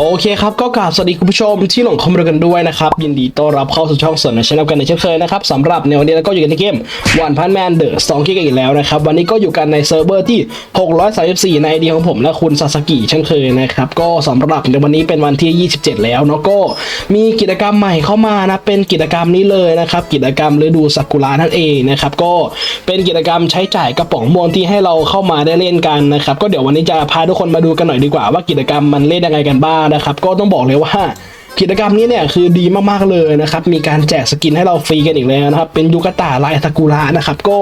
โอเคครับก็กราบสวัสดีคุณผู้ชมที่หลงเข้ามาดูกันด้วยนะครับ ยินดีต้อนรับเข้าสู่ช่องสนในช่องกันในเช่นเคยนะครับสำหรับในวันนี้เราก็อยู่กันในเกมวันพันแมนเดอะสองกิกอีกแล้วนะครับ วันนี้ก็อยู่กันในเซิร์ฟเวอร์ที่ 634 ในไอเดียของผมและคุณซาสกิเช่นเคยนะครับ ก็สำหรับในวันนี้เป็นวันที่ 27 แล้วเนาะก็มีกิจกรรมใหม่เข้ามานะเป็นกิจกรรมนี้เลยนะครับกิจกรรมฤดูซากุระนั่นเองนะครับก็เป็นกิจกรรมใช้จ่ายกระป๋องมวงที่ให้เราเข้ามาได้เล่นกันนะครับก็เดี๋ยววันนี้จะพาทุกคนมาดูกันหน่อยดีกว่าว่ากิจกรรมมันเล่นยังไงกันบ้างนะครับ ก็ต้องบอกเลยว่ากิจกรรมนี้เนี่ยคือดีมากๆเลยนะครับ มีการแจกสกินให้เราฟรีกันอีกแล้วนะครับ เป็นยูกาตาลายซากุระนะครับ ก็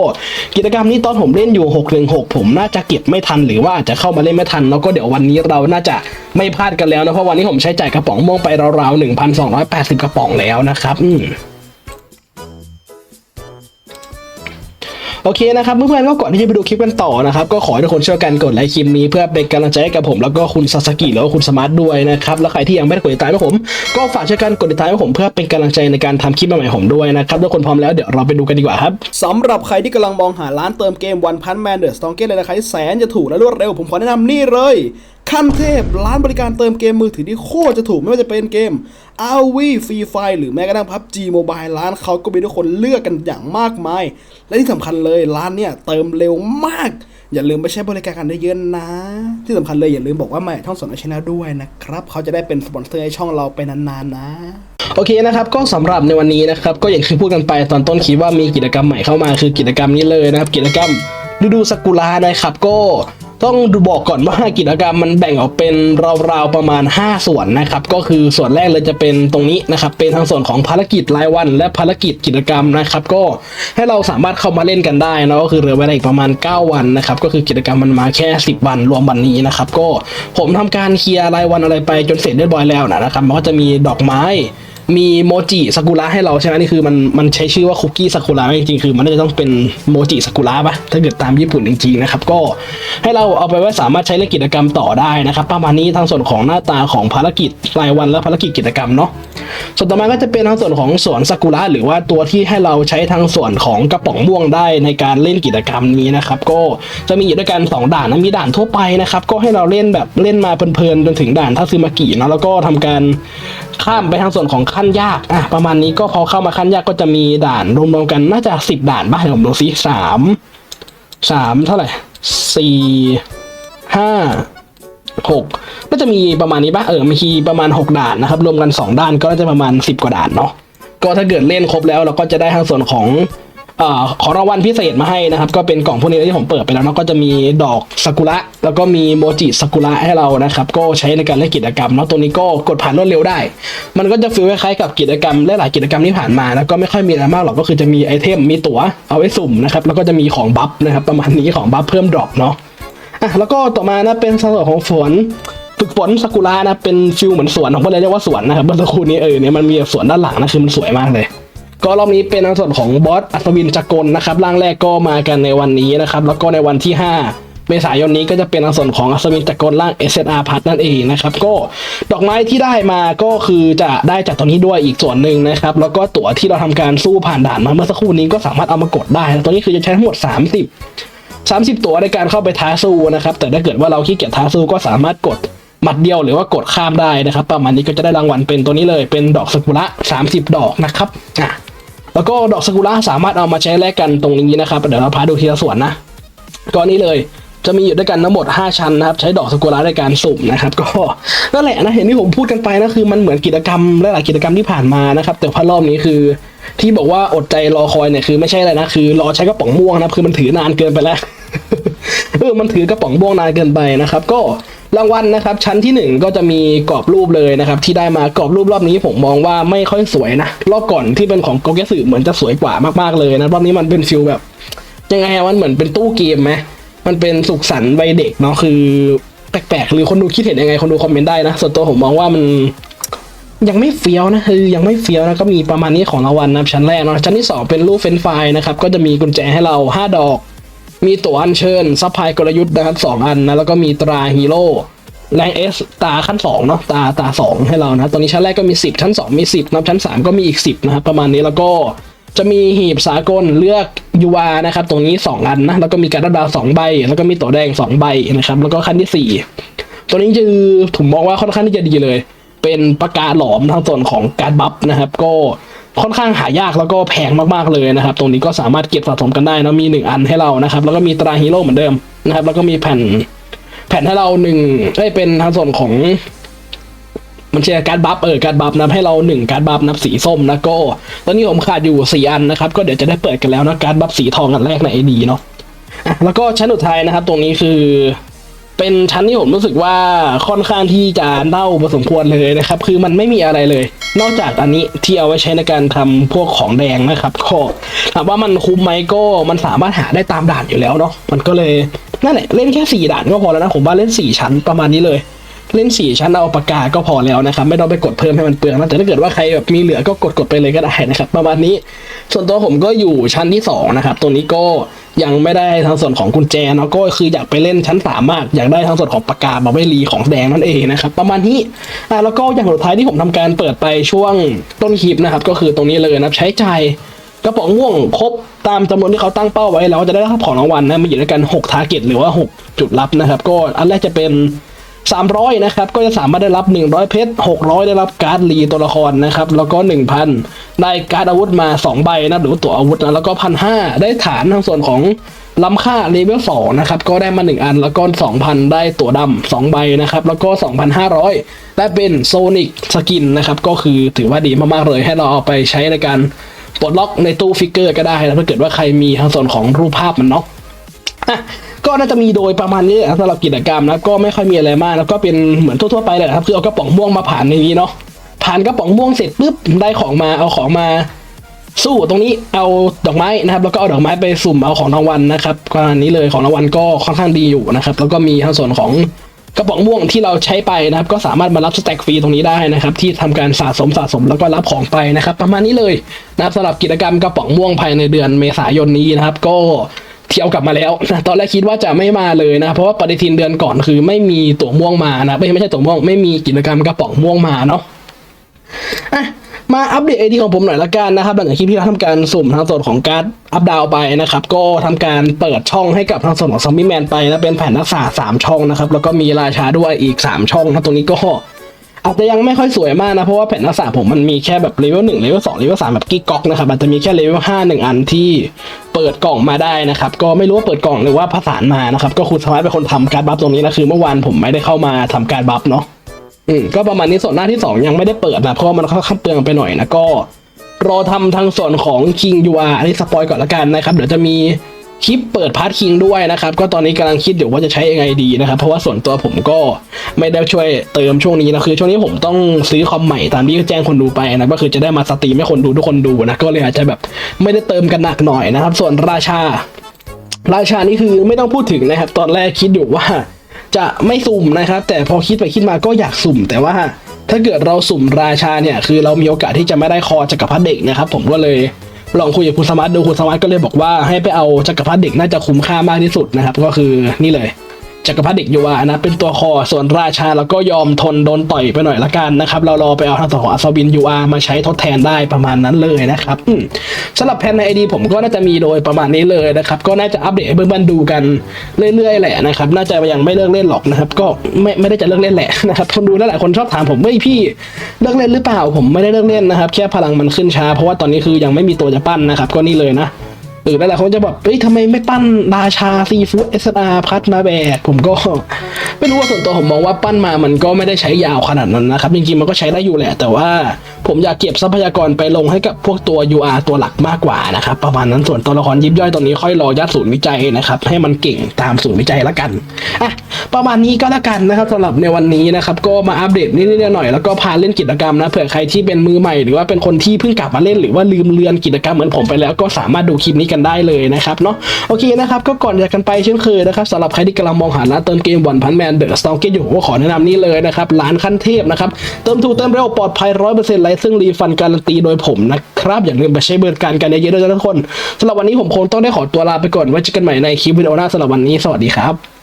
กิจกรรมนี้ตอนผมเล่นอยู่ 6 1 6 ผมน่าจะเก็บไม่ทันหรือว่าจจะเข้ามาเล่นไม่ทัน แล้วก็เดี๋ยววันนี้เราน่าจะไม่พลาดกันแล้วนะ เพราะวันนี้ผมใช้จ่ายกระป๋องม่วงไปราวๆ 1,280 กระป๋องแล้วนะครับ อืม โอเคนะครับเพื่อนๆก็ก่อนที่จะไปดูคลิปกันต่อนะครับก็ขอให้ทุกคนช่วยกันกดไลค์คลิปนี้เพื่อเป็นกำลังใจให้กับผมแล้วก็คุณซาสกิแล้วก็คุณสมาร์ทด้วยนะครับแล้วใครที่ยังไม่ได้กดติดตามผม ก็ฝากช่วยกันกดติดตามผมเพื่อเป็นกำลังใจในการทำคลิปใหม่ๆผมด้วยนะครับทุกคนพร้อมแล้วเดี๋ยวเราไปดูกันดีกว่าครับสำหรับใครที่กำลังมองหาร้านเติมเกมวันพันแมนเดอร์สตองเกตเลยนะครับที่แสนจะถูกและรวดเร็วผมขอแนะนำนี่เลย ขั้นเทพร้านบริการเติมเกมมือถือที่โคตรจะถูกไม่ว่าจะเป็นเกม RV Free Fire หรือแม้กระทั่ง PUBG Mobile ร้านเขาก็มีทุกคนเลือกกันอย่างมากมาย และที่สำคัญเลยร้านเนี่ยเติมเร็วมาก อย่าลืมไปใช้บริการกันได้เยอะนะ ที่สำคัญเลยอย่าลืมบอกว่ามาช่องสนชแนลด้วยนะครับเขาจะได้เป็นสปอนเซอร์ให้ช่องเราไปนานๆนะโอเคนะครับก็สำหรับในวันนี้นะครับก็อย่างที่พูดกันไปตอนต้นคลิปว่ามีกิจกรรมใหม่เข้ามาคือกิจกรรมนี้เลยนะครับ กิจกรรมฤดูซากุระนะครับก็ ต้องดูบอกก่อนว่ากิจกรรมมันแบ่งออกเป็นราวๆประมาณ 5 ส่วนนะครับ ก็คือส่วนแรกเลยจะเป็นตรงนี้นะครับ เป็นทางส่วนของภารกิจรายวัน และภารกิจกิจกรรมนะครับ ก็ให้เราสามารถเข้ามาเล่นกันได้นะก็คือเหลือเวลาอีกประมาณ 9 วันนะครับ ก็คือกิจกรรมมันมาแค่ 10 วันรวมวันนี้นะครับ ก็ผมทำการเคลียร์รายวันอะไรไปจนเสร็จเรียบร้อยแล้วนะครับมันก็จะมีดอกไม้ มีโมจิซากุระให้เราใช่ไหมนี่คือมันมันใช้ชื่อว่าคุกกี้ซากุระจริงๆคือ มันจะต้องเป็นโมจิซากุระปะถ้าเกิดตามญี่ปุ่นจริงๆนะครับก็ให้เราเอาไปไว้สามารถใช้ในกิจกรรมต่อได้นะครับประมาณนี้ทางส่วนของหน้าตาของภารกิจรายวันและภารกิจกิจกรรมเนาะส่วนต่อมาก็จะเป็นทางส่วนของสวนซากุระหรือว่าตัวที่ให้เราใช้ทางส่วนของกระป๋องม่วงได้ในการเล่นกิจกรรมนี้นะครับก็จะมีอยู่ด้วยกันสองด่านนะมีด่านทั่วไปนะครับก็ให้เราเล่นแบบเล่นมาเพลินๆจนถึงด่านทัซึมากิเนาะแล้วก็ทำการข้ามไปทางส่วนของขั้นยากอะประมาณนี้ก็พอเข้ามาขั้นยากก็จะมีด่านรวมๆกันน่าจะสิบด่านบ้างเดี๋ยวผมดูซิสามสามเท่าไหร่สี่ห้าหกก็จะมีประมาณนี้ป่ะเออมีประมาณหกด่านนะครับ รวมกันสองด้านก็จะประมาณสิบกว่าด่านเนาะก็ถ้าเกิดเล่นครบแล้วเราก็จะได้ทางส่วนของ อของรางวัลพิเศษมาให้นะครับ ก็เป็นกล่องพวกนี้ที่ผมเปิดไปแล้วเนาะก็จะมีดอกซากุระแล้วก็มีโมจิซากุระให้เรานะครับ ก็ใช้ในการเล่นกิจกรรมเนาะตัวนี้ก็กดผ่านรวดเร็วได้ มันก็จะฟีลคล้ายๆกับกิจกรรมหลายๆกิจกรรมที่ผ่านมาแล้วก็ไม่ค่อยมีอะไรมากหรอกก็คือจะมีไอเทมมีตั๋วเอาไว้สุ่มนะครับแล้วก็จะมีของบัฟนะครับประมาณนี้ของบัฟเพิ่มดรอปเนาะอะแล้วก็ต่อมานะเป็นส่วนของฝนฝึกฝนซากุระนะเป็นฟิลเหมือนสวนของพวกเราเรียกว่าสวนนะครับเมื่อสักครู่นี้เออเนี่ยมันมีสวนด้านหลังนะคือมันสวยมากเลย ก็รอบนี้เป็นในส่วนของบอสอัศวินจักรนะครับร่างแรกก็มากันในวันนี้นะครับ แล้วก็ในวันที่ 5 เมษายนนี้ก็จะเป็นในส่วนของอัศวินจักรร่าง SSR พัทนั่นเองนะครับ ก็ดอกไม้ที่ได้มาก็คือจะได้จากตรงนี้ด้วยอีกส่วนหนึ่งนะครับ แล้วก็ตั๋วที่เราทำการสู้ผ่านด่านมาเมื่อสักครู่นี้ก็สามารถเอามากดได้ตัวนี้คือจะใช้ทั้งหมด 30 30 ตัวในการเข้าไปท้าสู้นะครับ แต่ถ้าเกิดว่าเราขี้เกียจท้าสู้ก็สามารถกดหมัดเดียวหรือว่ากดข้ามได้นะครับ ประมาณนี้ก็จะได้รางวัลเป็นตัวนี้เลยเป็นดอกสกุระ30 ดอกนะครับอะ แล้วก็ดอกซากุระสามารถเอามาใช้แลกกันตรงนี้นะครับ เดี๋ยวเราพาดูทีละส่วนนะก็นี่เลยจะมีอยู่ด้วยกันทั้งหมด 5 ชั้นนะครับ ใช้ดอกซากุระในการสุ่มนะครับ ก็นั่นแหละนะเห็นที่ผมพูดกันไปนะคือมันเหมือนกิจกรรมหลายๆกิจกรรมที่ผ่านมานะครับ แต่พารอบนี้คือ ที่บอกว่าอดใจรอคอยเนี่ยคือไม่ใช่อะไรนะคือ รอใช้กระป๋องม่วงนะครับคือมันถือนานเกินไปแล้วเออมันถือกระป๋องม่วงนานเกินไปนะครับ ก็ รางวัลนะครับชั้นที่หนึ่งก็จะมีกรอบรูปเลยนะครับที่ได้มากรอบรูปรอบนี้ผมมองว่าไม่ค่อยสวยนะรอบก่อนที่เป็นของโกเกสึเหมือนจะสวยกว่ามากๆเลยนะรอบนี้มันเป็นฟิลแบบ ยังไงมันเหมือนเป็นตู้เกมไหมมันเป็นสุขสันต์วัยเด็กเนาะคือแปลกๆหรือคนดูคิดเห็นยังไงคนดูคอมเมนต์ได้นะส่วนตัวผมมองว่ามันยังไม่เฟี้ยวนะคือยังไม่เฟี้ยวนะก็มีประมาณนี้ของรางวัลนะชั้นแรกเนาะชั้นที่สองเป็นรูปเฟนไฟล์นะครับก็จะมีกุญแจให้เราห้าดอก มีตั๋วอัญเชิญซัพพลายกลยุทธ์นะครับสองอันนะแล้วก็มีตราฮีโร่แรงเอสตาขั้นสองเนาะตาตาสองให้เรานะตอนนี้ชั้นแรกก็มีสิบชั้นสองมีสิบนะชั้นสามก็มีอีกสิบนะครับ ประมาณนี้แล้วก็จะมีหีบสากลเลือกยูวานะครับ ตรงนี้สองอันนะ แล้วก็มีการดดาวสองใบ แล้วก็มีตัวแดงสองใบนะครับ แล้วก็ขั้นที่สี่ตัวนี้คือผมมองว่าค่อนข้างที่จะดีเลย เป็นปากกาหลอมทางส่วนของการบัฟนะครับ ก็ ค่อนข้างหายากแล้วก็แพงมากๆเลยนะครับ ตรงนี้ก็สามารถเก็บสะสมกันได้นะมีหนึ่งอันให้เรานะครับ แล้วก็มีตราฮีโร่เหมือนเดิมนะครับ แล้วก็มีแผ่นแผ่นให้เราหนึ่งได้เป็นทางส่วนของ มันเชียร์การบัฟเออการบัฟนับให้เราหนึ่งการบัฟนับสีส้มนะก็ ตอนนี้ผมขาดอยู่สี่อันนะครับ ก็เดี๋ยวจะได้เปิดกันแล้วนะการบัฟสีทองอันแรกในไอดีเนาะอะแล้วก็ชั้นสุดท้ายนะครับ ตรงนี้คือ เป็นชั้นที่ผมรู้สึกว่าค่อนข้างที่จะเน่าพอสมควรเลยนะครับ คือมันไม่มีอะไรเลย นอกจากอันนี้ที่เอาไว้ใช้ในการทำพวกของแดงนะครับก็ถามว่ามันคุ้มไหมก็มันสามารถหาได้ตามด่านอยู่แล้วเนาะมันก็เลยนั่นแหละเล่นแค่สี่ด่านก็พอแล้วนะผมว่าเล่นสี่ชั้นประมาณนี้เลย เล่นสี่ชั้นเอาปากกาก็พอแล้วนะครับไม่ต้องไปกดเพิ่มให้มันเปลืองนะแต่ถ้าเกิดว่าใครแบบมีเหลือก็กดกดไปเลยก็ได้นะครับประมาณนี้ ส่วนตัวผมก็อยู่ชั้นที่สองนะครับตรงนี้ก็ยังไม่ได้ทางส่วนของกุญแจเนาะก็คืออยากไปเล่นชั้นสามมาก อยากได้ทางส่วนของปากกามาไว้รีของแดงนั่นเองนะครับประมาณนี้อ่าแล้วก็อย่างสุดท้ายที่ผมทำการเปิดไปช่วงต้นคลิปนะครับ ก็คือตรงนี้เลยนะใช้ใจกระป๋องม่วงครบตามจำนวนที่เขาตั้งเป้าไว้เราก็จะได้รับของรางวัลนะมีอยู่ด้วยกัน6ทาร์เก็ตหรือว่า 6 จุดลับนะครับ ก็อันแรกจะเป็น 300 นะครับ ก็จะสามารถได้รับ 100 เพชร 600 ได้รับการ์ดรีตัวละครนะครับ แล้วก็ 1,000 ได้การ์ดอาวุธมา 2 ใบนะ หรือตัวอาวุธนะ แล้วก็ 1,500 ได้ฐานทางส่วนของล้ำค่าเลเวล2นะครับ ก็ได้มา 1 อัน แล้วก็ 2,000 ได้ตัวดำ2ใบนะครับ แล้วก็ 2,500 ได้เป็นโซนิกสกินนะครับ ก็คือถือว่าดีมากๆเลย ให้เราเอาไปใช้ในการปลดล็อกในตู้ฟิกเกอร์ก็ได้นะถ้าเกิดว่าใครมีทางส่วนของรูปภาพมันเนาะ ก็น่าจะมีโดยประมาณนี้สำหรับกิจกรรมนะก็ไม่ค่อยมีอะไรมากแล้วก็เป็นเหมือนทั่วๆไปเลยครับคือเอากระป๋องม่วงมาผ่านในนี้เนาะผ่านกระป๋องม่วงเสร็จปุ๊บได้ของมาเอาของมาสู้ตรงนี้เอาดอกไม้นะครับ แล้วก็เอาดอกไม้ไปสุ่มเอาของรางวัลนะครับประมาณนี้เลยของรางวัลก็ค่อนข้างดีอยู่นะครับแล้วก็มีทางส่วนของกระป๋องม่วงที่เราใช้ไปนะครับ ก็สามารถมารับสแต็กฟรีตรงนี้ได้นะครับ ที่ทำการสะสมสะสมแล้วก็รับของไปนะครับ ประมาณนี้เลยนะครับสำหรับกิจกรรมกระป๋องม่วงภายในเดือนเมษายนนี้นะครับ ก็ เที่ยวกลับมาแล้วนะตอนแรกคิดว่าจะไม่มาเลยนะ เพราะว่าปฏิทินเดือนก่อนคือไม่มีตั๋วม่วงมานะไม่ไม่ใช่ตั๋วม่วงไม่มีกิจกรรมกระป๋องม่วงมาเนาะอะมาอัปเดตไอดีของผมหน่อยละกันนะครับหลังจากคลิปที่เราทำการสุ่มทางส่วนของการอัปดาวไปนะครับ ก็ทำการเปิดช่องให้กับทางส่วนของซอมบี้แมนไปนะเป็นแผ่นรักษาสามช่องนะครับ แล้วก็มีราชาด้วยอีกสามช่องนะตรงนี้ก็ อาจจะยังไม่ค่อยสวยมากนะ เพราะว่าแผ่นรักษาผมมันมีแค่แบบเลเวลหนึ่งเลเวลสองเลเวลสามแบบกิ๊กก๊อกนะครับอาจจะมีแค่เลเวลห้าหนึ่งอันที่เปิดกล่องมาได้นะครับ ก็ไม่รู้ว่าเปิดกล่องหรือว่าผสานมานะครับ ก็คุณสมารถเป็นคนทำการบัฟตรงนี้นะคือเมื่อวานผมไม่ได้เข้ามาทำการบัฟเนาะอืมก็ประมาณนี้ส่วนหน้าที่สองยังไม่ได้เปิดนะเพราะมันค่อนข้างเปลืองไปหน่อยนะก็รอทำทางส่วนของ King UR อันนี้สปอยก่อนละกันนะครับ เดี๋ยวจะมี คลิปเปิดพาร์ทคิงด้วยนะครับ ก็ตอนนี้กำลังคิดอยู่ว่าจะใช้ยังไงดีนะครับ เพราะว่าส่วนตัวผมก็ไม่ได้ช่วยเติมช่วงนี้นะคือ ช่วงนี้ผมต้องซื้อคอมใหม่ตามที่แจ้งคนดูไปนะก็คือจะได้มาสตรีมให้คนดูทุกคนดูนะก็เลยอาจจะแบบไม่ได้เติมกันหนักหน่อยนะครับ ส่วนราชา ราชานี่คือไม่ต้องพูดถึงนะครับ ตอนแรกคิดอยู่ว่า จะไม่สุ่มนะครับ แต่พอคิดไปคิดมาก็อยากสุ่ม แต่ว่าถ้าเกิดเราสุ่มราชาเนี่ยคือเรามีโอกาสที่จะไม่ได้คอจักรพรรดิเด็กนะครับ ผมก็เลย ลองคุยกับคุณสมาร์ทดูคุณสมาร์ทก็เลยบอกว่าให้ไปเอาจักรพรรดิเด็กน่าจะคุ้มค่ามากที่สุดนะครับ ก็คือนี่เลย จักรพรรดิเด็กยูวานะเป็นตัวคอส่วนราชาแล้วก็ยอมทนโดนต่อยไปหน่อยละกันนะครับ เรารอไปเอาทางส่วนของอัศวินยูอามาใช้ทดแทนได้ประมาณนั้นเลยนะครับสำหรับแพนในไอดีผมก็น่าจะมีโดยประมาณนี้เลยนะครับ ก็น่าจะอัปเดตให้เพื่อนๆดูกันเรื่อยๆแหละนะครับ น่าจะยังไม่เลิกเล่นหรอกนะครับ ก็ไม่ไม่ได้จะเลิกเล่นแหละนะครับคนดูหลายๆคนชอบถามผมว่าพี่เลิกเล่นหรือเปล่า ผมไม่ได้เลิกเล่นนะครับ แค่พลังมันขึ้นช้า เพราะว่าตอนนี้คือยังไม่มีตัวจะปั้นนะครับ ก็นี่เลยนะ หรือหลายๆคนจะแบบเฮ้ยทำไมไม่ปั้นราชาซีฟู้ดเอสอาพัดมาแบกผมก็ไม่รู้ว่าส่วนตัวผมมองว่าปั้นมามันก็ไม่ได้ใช้ยาวขนาดนั้นนะครับ จริงๆมันก็ใช้ได้อยู่แหละ แต่ว่าผมอยากเก็บทรัพยากรไปลงให้กับพวกตัว UR ตัวหลักมากกว่านะครับประมาณนั้นส่วนตัวละครยิบย่อยตอนนี้ค่อยรอยัดศูนย์วิจัยนะครับให้มันเก่งตามศูนย์วิจัยละกันอะประมาณนี้ก็แล้วกันนะครับสำหรับในวันนี้นะครับก็มาอัปเดตนิดๆหน่อยๆแล้วก็พาเล่นกิจกรรมนะเผื่อใครที่เป็นมือใหม่หรือว่าเป็นคนที่เพิ่งกลับมาเล่นหรือว่าลืมเลือนกิจกรรมเหมือนผมไปแล้วก็สามารถดูคลิปนี้กันได้เลยนะครับเนาะโอเคนะครับก็ก่อนจากกันไปเช่นเคยนะครับสำหรับใครที่กำลังมองหาร้านเติมเกมวันพันแมนเดอะสตองเกตอยู่ก็ขอแนะนำนี้เลยนะครับร้านขั้นเทพนะครับเติมถูกเติมเร็วปลอดภัยร้อยเปอร์เซ็นต์ไร้ซึ่งรีฟันการันตีโดยผมนะครับอย่าลืมไปใช้บริการกันเยอะๆด้วยนะทุกคนสำหรับวันนี้ผมคงต้องได้ขอตัวลาไปก่อนไว้เจอกันใหม่ในคลิปวิดีโอหน้าสำหรับวันนี้สวัสดีครับ